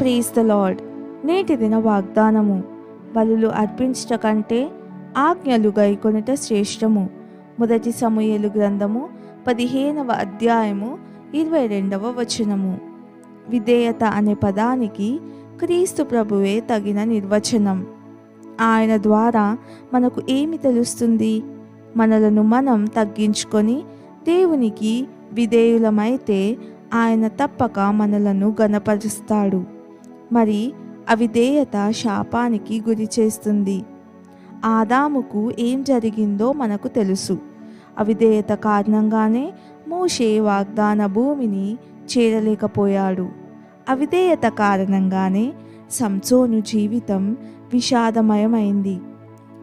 ప్రీజ్ the lord. నేటి దిన వాగ్దానము బలులు అర్పించట కంటే ఆజ్ఞలు గైకొనుట శ్రేష్టము. మొదటి సమూహలు గ్రంథము పదిహేనవ అధ్యాయము ఇరవై రెండవ వచనము. విధేయత అనే పదానికి క్రీస్తు ప్రభువే తగిన నిర్వచనం. ఆయన ద్వారా మనకు ఏమి తెలుస్తుంది? మనలను మనం తగ్గించుకొని దేవునికి విధేయులమైతే ఆయన తప్పక మనలను గణపరుస్తాడు మరి అవిధేయత శాపానికి గురి చేస్తుంది. ఆదాముకు ఏం జరిగిందో మనకు తెలుసు. అవిధేయత కారణంగానే మోషే వాగ్దాన భూమిని చేరలేకపోయాడు. అవిధేయత కారణంగానే సంసోను జీవితం విషాదమయమైంది.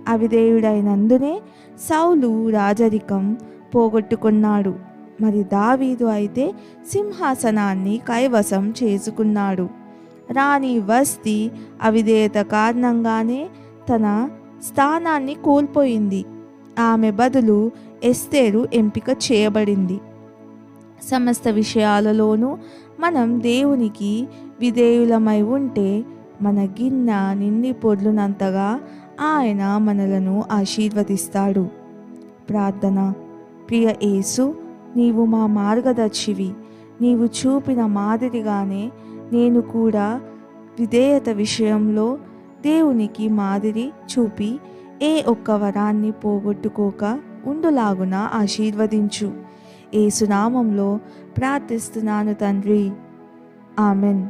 అవిధేయుడైనందునే సౌలు రాజరికం పోగొట్టుకున్నాడు. మరి దావీదు అయితే సింహాసనాన్ని కైవసం చేసుకున్నాడు. రాణి వస్తి అవిధేయత కారణంగానే తన స్థానాన్ని కోల్పోయింది. ఆమె బదులు ఎస్తేరు ఎంపిక చేయబడింది. సమస్త విషయాలలోనూ మనం దేవునికి విధేయులమై ఉంటే మన గిన్నె నిండి పొర్లునంతగా ఆయన మనలను ఆశీర్వదిస్తాడు. ప్రార్థన. ప్రియ యేసు నీవు మా మార్గదర్శివి. నీవు చూపిన మాదిరిగానే నేను కూడా విధేయత విషయంలో దేవునికి మాదిరి చూపి ఏ ఒక్క వరాన్ని పోగొట్టుకోక ఉండులాగున ఆశీర్వదించు. ఏసునామంలో ప్రార్థిస్తున్నాను తండ్రి. ఆమెన్.